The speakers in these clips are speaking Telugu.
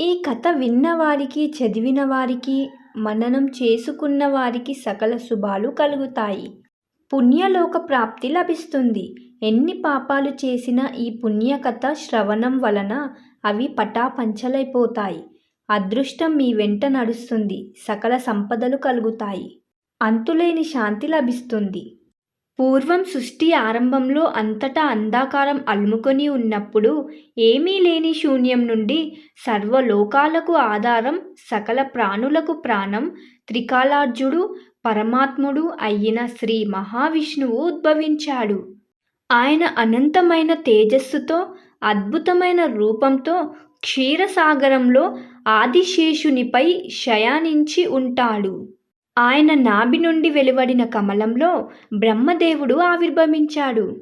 ఈ కథ విన్నవారికి చదివిన వారికి మననం చేసుకున్న వారికి సకల శుభాలు కలుగుతాయి. పుణ్యలోక ప్రాప్తి లభిస్తుంది. ఎన్ని పాపాలు చేసినా ఈ పుణ్యకథ శ్రవణం వలన అవి పటాపంచలైపోతాయి. అదృష్టం మీ వెంట నడుస్తుంది. సకల సంపదలు కలుగుతాయి. అంతులేని శాంతి లభిస్తుంది. పూర్వం సృష్టి ఆరంభంలో అంతటా అంధాకారం అలుముకొని ఉన్నప్పుడు ఏమీ లేని శూన్యం నుండి సర్వలోకాలకు ఆధారం సకల ప్రాణులకు ప్రాణం త్రికాలార్జుడు పరమాత్ముడు అయిన శ్రీ మహావిష్ణువు ఉద్భవించాడు. ఆయన అనంతమైన తేజస్సుతో అద్భుతమైన రూపంతో క్షీరసాగరంలో ఆదిశేషునిపై శయానించి ఉంటాడు. ఆయన నాభి నుండి వెలువడిన కమలంలో బ్రహ్మదేవుడు ఆవిర్భవించాడు.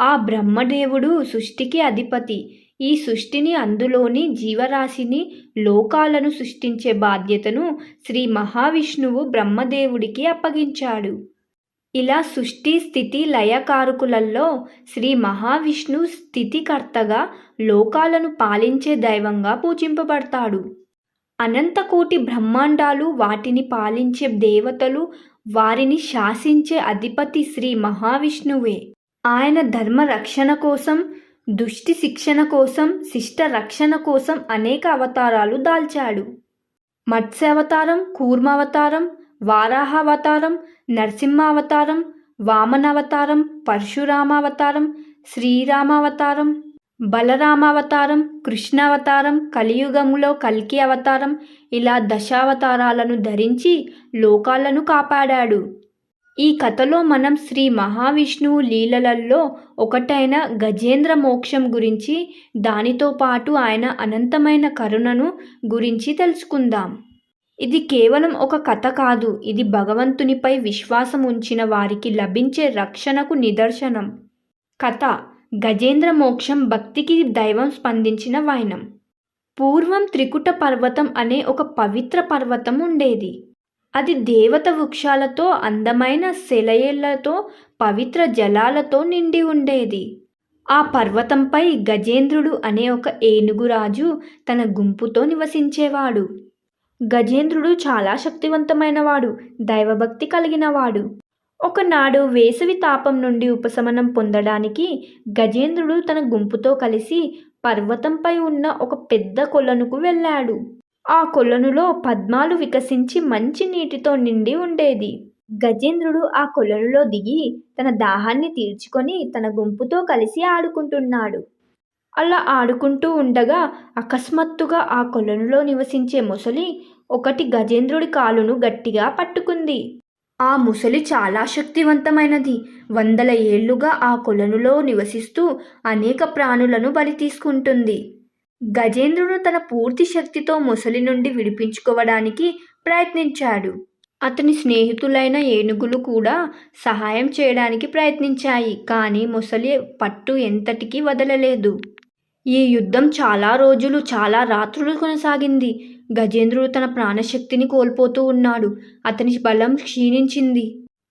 ఆ బ్రహ్మదేవుడు సృష్టికి అధిపతి. ఈ సృష్టిని అందులోని జీవరాశిని లోకాలను సృష్టించే బాధ్యతను శ్రీ మహావిష్ణువు బ్రహ్మదేవుడికి అప్పగించాడు. ఇలా సృష్టి స్థితి లయకారకులలో శ్రీ మహావిష్ణు స్థితికర్తగా లోకాలను పాలించే దైవంగా పూజింపబడతాడు. అనంతకోటి బ్రహ్మాండాలు వాటిని పాలించే దేవతలు వారిని శాసించే అధిపతి శ్రీ మహావిష్ణువే. ఆయన ధర్మ రక్షణ కోసం దుష్టి శిక్షణ కోసం శిష్ట రక్షణ కోసం అనేక అవతారాలు దాల్చాడు. మత్స్యావతారం కూర్మావతారం వారాహావతారం నరసింహావతారం వామనావతారం పరశురామావతారం శ్రీరామావతారం బలరామావతారం కృష్ణావతారం కలియుగములో కల్కి అవతారం ఇలా దశావతారాలను ధరించి లోకాలను కాపాడాడు. ఈ కథలో మనం శ్రీ మహావిష్ణువు లీలలలో ఒకటైన గజేంద్ర మోక్షం గురించి దానితో పాటు ఆయన అనంతమైన కరుణను గురించి తెలుసుకుందాం. ఇది కేవలం ఒక కథ కాదు ఇది భగవంతునిపై విశ్వాసం ఉంచిన వారికి లభించే రక్షణకు నిదర్శనం. కథ గజేంద్ర మోక్షం భక్తికి దైవం స్పందించిన వైనం పూర్వం త్రికుట పర్వతం అనే ఒక పవిత్ర పర్వతం ఉండేది. అది దేవత వృక్షాలతో అందమైన సెలయేళ్ళతో పవిత్ర జలాలతో నిండి ఉండేది. ఆ పర్వతంపై గజేంద్రుడు అనే ఒక ఏనుగురాజు తన గుంపుతో నివసించేవాడు. గజేంద్రుడు చాలా శక్తివంతమైనవాడు దైవభక్తి కలిగినవాడు. ఒకనాడు వేసవి తాపం నుండి ఉపశమనం పొందడానికి గజేంద్రుడు తన గుంపుతో కలిసి పర్వతంపై ఉన్న ఒక పెద్ద కొలనుకు వెళ్ళాడు. ఆ కొలనులో పద్మాలు వికసించి మంచి నీటితో నిండి ఉండేది. గజేంద్రుడు ఆ కొలనులో దిగి తన దాహాన్ని తీర్చుకొని తన గుంపుతో కలిసి ఆడుకుంటున్నాడు. అలా ఆడుకుంటూ ఉండగా అకస్మాత్తుగా ఆ కొలనులో నివసించే ముసలి ఒకటి గజేంద్రుడి కాలును గట్టిగా పట్టుకుంది. ఆ ముసలి చాలా శక్తివంతమైనది. వందల ఏళ్ళుగా ఆ కొలనులో నివసిస్తూ అనేక ప్రాణులను బలి తీసుకుంటుంది. గజేంద్రుడు తన పూర్తి శక్తితో ముసలి నుండి విడిపించుకోవడానికి ప్రయత్నించాడు. అతని స్నేహితులైన ఏనుగులు కూడా సహాయం చేయడానికి ప్రయత్నించాయి కానీ ముసలి పట్టు ఎంతటికీ వదలలేదు. ఈ యుద్ధం చాలా రోజులు చాలా రాత్రులు కొనసాగింది. గజేంద్రుడు తన ప్రాణశక్తిని కోల్పోతూ ఉన్నాడు. అతని బలం క్షీణించింది.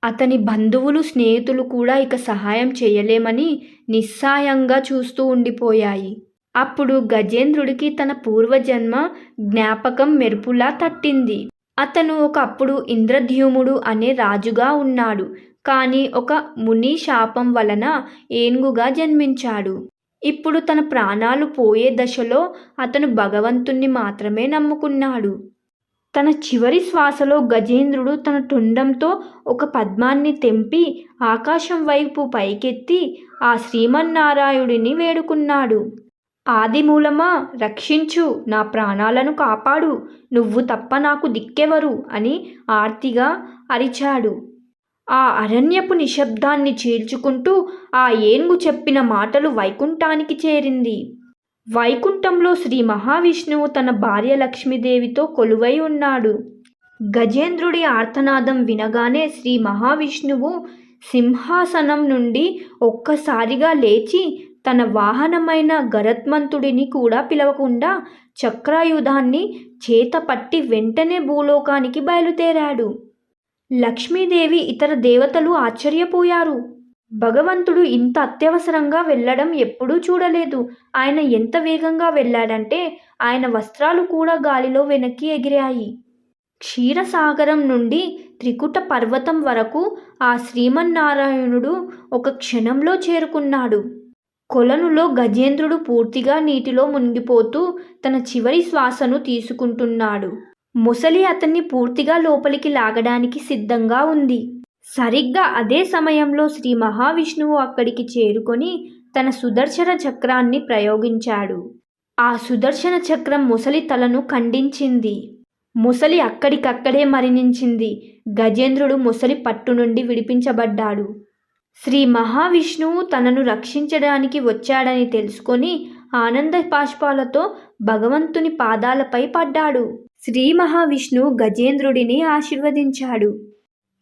అతని బంధువులు స్నేహితులు కూడా ఇక సహాయం చేయలేమని నిస్సాయంగా చూస్తూ ఉండిపోయాయి. అప్పుడు గజేంద్రుడికి తన పూర్వజన్మ జ్ఞాపకం మెరుపులా తట్టింది. అతను ఒకప్పుడు ఇంద్రధ్యుముడు అనే రాజుగా ఉన్నాడు. కానీ ఒక ముని శాపం వలన ఏనుగుగా జన్మించాడు. ఇప్పుడు తన ప్రాణాలు పోయే దశలో అతను భగవంతుణ్ణి మాత్రమే నమ్ముకున్నాడు. తన చివరి శ్వాసలో గజేంద్రుడు తన టుండంతో ఒక పద్మాన్ని తెంపి ఆకాశం వైపు పైకెత్తి ఆ శ్రీమన్నారాయుడిని వేడుకున్నాడు. ఆదిమూలమా రక్షించు నా ప్రాణాలను కాపాడు నువ్వు తప్ప నాకు దిక్కెవరు అని ఆర్తిగా అరిచాడు. ఆ అరణ్యపు నిశ్శబ్దాన్ని చీల్చుకుంటూ ఆ ఏనుగు చెప్పిన మాటలు వైకుంఠానికి చేరింది. వైకుంఠంలో శ్రీ మహావిష్ణువు తన భార్య లక్ష్మీదేవితో కొలువై ఉన్నాడు. గజేంద్రుడి ఆర్తనాదం వినగానే శ్రీ మహావిష్ణువు సింహాసనం నుండి ఒక్కసారిగా లేచి తన వాహనమైన గరత్మంతుడిని కూడా పిలవకుండా చక్రాయుధాన్ని చేతపట్టి వెంటనే భూలోకానికి బయలుదేరాడు. లక్ష్మీదేవి ఇతర దేవతలు ఆశ్చర్యపోయారు. భగవంతుడు ఇంత అత్యవసరంగా వెళ్ళడం ఎప్పుడూ చూడలేదు. ఆయన ఎంత వేగంగా వెళ్ళాడంటే ఆయన వస్త్రాలు కూడా గాలిలో వెనక్కి ఎగిరాయి. క్షీరసాగరం నుండి త్రికుట పర్వతం వరకు ఆ శ్రీమన్నారాయణుడు ఒక క్షణంలో చేరుకున్నాడు. కొలనులో గజేంద్రుడు పూర్తిగా నీటిలో మునిగిపోతూ తన చివరి శ్వాసను తీసుకుంటున్నాడు. ముసలి అతన్ని పూర్తిగా లోపలికి లాగడానికి సిద్ధంగా ఉంది. సరిగ్గా అదే సమయంలో శ్రీ మహావిష్ణువు అక్కడికి చేరుకొని తన సుదర్శన చక్రాన్ని ప్రయోగించాడు. ఆ సుదర్శన చక్రం ముసలి తలను ఖండించింది. ముసలి అక్కడికక్కడే మరణించింది. గజేంద్రుడు ముసలి పట్టు నుండి విడిపించబడ్డాడు. శ్రీ మహావిష్ణువు తనను రక్షించడానికి వచ్చాడని తెలుసుకొని ఆనంద పాష్పాలతో భగవంతుని పాదాలపై పడ్డాడు. శ్రీ మహావిష్ణు గజేంద్రుడిని ఆశీర్వదించాడు.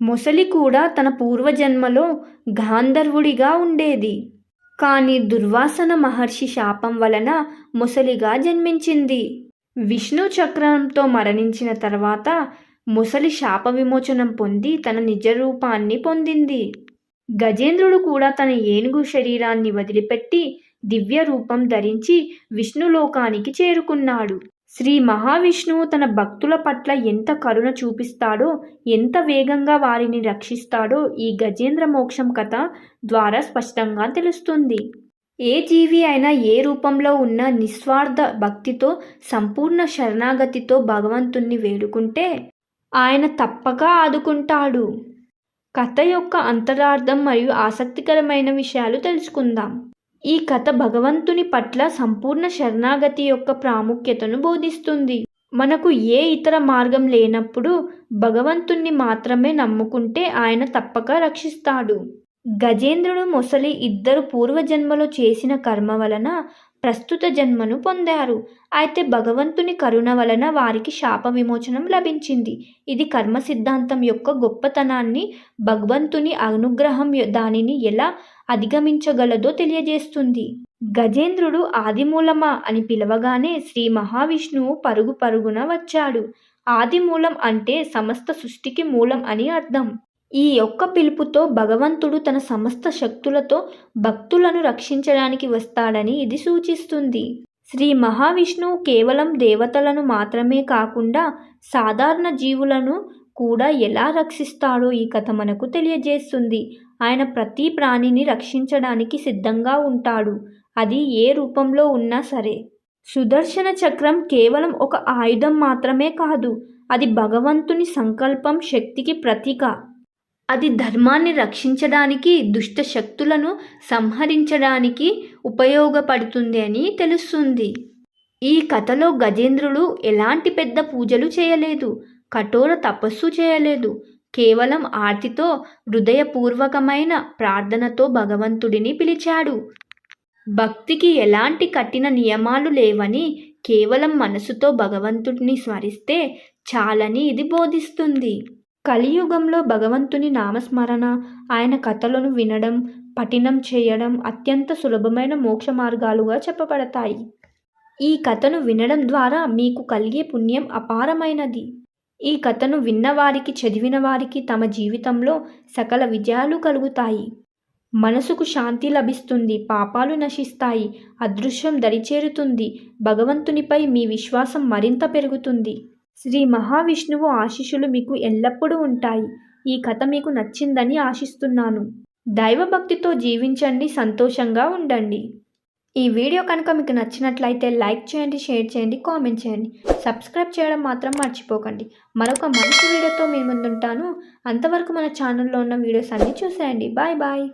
మొసలి కూడా తన పూర్వజన్మలో గాంధర్వుడిగా ఉండేది. కానీ దుర్వాసన మహర్షి శాపం వలన మొసలిగా జన్మించింది. విష్ణు చక్రంతో మరణించిన తర్వాత ముసలి శాప విమోచనం పొంది తన నిజ రూపాన్ని పొందింది. గజేంద్రుడు కూడా తన ఏనుగు శరీరాన్ని వదిలిపెట్టి దివ్య రూపం ధరించి విష్ణులోకానికి చేరుకున్నాడు. శ్రీ మహావిష్ణువు తన భక్తుల పట్ల ఎంత కరుణ చూపిస్తాడో ఎంత వేగంగా వారిని రక్షిస్తాడో ఈ గజేంద్ర మోక్షం కథ ద్వారా స్పష్టంగా తెలుస్తుంది. ఏ జీవి అయినా ఏ రూపంలో ఉన్న నిస్వార్థ భక్తితో సంపూర్ణ శరణాగతితో భగవంతుణ్ణి వేడుకుంటే ఆయన తప్పక ఆదుకుంటాడు. కథ యొక్క అంతరార్థం మరియు ఆసక్తికరమైన విషయాలు తెలుసుకుందాం. ఈ కథ భగవంతుని పట్ల సంపూర్ణ శరణాగతి యొక్క ప్రాముఖ్యతను బోధిస్తుంది. మనకు ఏ ఇతర మార్గం లేనప్పుడు భగవంతుణ్ణి మాత్రమే నమ్ముకుంటే ఆయన తప్పక రక్షిస్తాడు. గజేంద్రుడు మొసలి ఇద్దరు పూర్వజన్మలో చేసిన కర్మ వలన ప్రస్తుత జన్మను పొందారు. అయితే భగవంతుని కరుణ వలన వారికి శాప విమోచనం లభించింది. ఇది కర్మ సిద్ధాంతం యొక్క గొప్పతనాన్ని భగవంతుని అనుగ్రహం దానిని ఎలా అధిగమించగలదో తెలియజేస్తుంది. గజేంద్రుడు ఆదిమూలమా అని పిలవగానే శ్రీ మహావిష్ణువు పరుగు పరుగున వచ్చాడు. ఆదిమూలం అంటే సమస్త సృష్టికి మూలం అని అర్థం. ఈ యొక్క పిలుపుతో భగవంతుడు తన సమస్త శక్తులతో భక్తులను రక్షించడానికి వస్తాడని ఇది సూచిస్తుంది. శ్రీ మహావిష్ణువు కేవలం దేవతలను మాత్రమే కాకుండా సాధారణ జీవులను కూడా ఎలా రక్షిస్తాడో ఈ కథ మనకు తెలియజేస్తుంది. ఆయన ప్రతి ప్రాణిని రక్షించడానికి సిద్ధంగా ఉంటాడు. అది ఏ రూపంలో ఉన్నా సరే. సుదర్శన చక్రం కేవలం ఒక ఆయుధం మాత్రమే కాదు అది భగవంతుని సంకల్పం శక్తికి ప్రతీక. అది ధర్మాన్ని రక్షించడానికి దుష్ట శక్తులను సంహరించడానికి ఉపయోగపడుతుంది అని తెలుస్తుంది. ఈ కథలో గజేంద్రుడు ఎలాంటి పెద్ద పూజలు చేయలేదు కఠోర తపస్సు చేయలేదు. కేవలం ఆర్తితో హృదయపూర్వకమైన ప్రార్థనతో భగవంతుడిని పిలిచాడు. భక్తికి ఎలాంటి కఠిన నియమాలు లేవని కేవలం మనసుతో భగవంతుడిని స్మరిస్తే చాలని ఇది బోధిస్తుంది. కలియుగంలో భగవంతుని నామస్మరణ ఆయన కథలను వినడం పఠినం చేయడం అత్యంత సులభమైన మోక్ష మార్గాలుగా చెప్పబడతాయి. ఈ కథను వినడం ద్వారా మీకు కలిగే పుణ్యం అపారమైనది. ఈ కథను విన్నవారికి చదివిన వారికి తమ జీవితంలో సకల విజయాలు కలుగుతాయి. మనసుకు శాంతి లభిస్తుంది పాపాలు నశిస్తాయి అదృశ్యం దరిచేరుతుంది భగవంతునిపై మీ విశ్వాసం మరింత పెరుగుతుంది. శ్రీ మహావిష్ణువు ఆశీస్సులు మీకు ఎల్లప్పుడూ ఉంటాయి. ఈ కథ మీకు నచ్చిందని ఆశిస్తున్నాను. దైవభక్తితో జీవించండి సంతోషంగా ఉండండి. ఈ వీడియో కనుక మీకు నచ్చినట్లయితే లైక్ చేయండి షేర్ చేయండి కామెంట్ చేయండి. సబ్స్క్రైబ్ చేయడం మాత్రం మర్చిపోకండి. మరొక మంచి వీడియోతో మీ ముందుంటాను. అంతవరకు మన ఛానల్లో ఉన్న వీడియోస్ అన్నీ చూసేయండి. Bye bye.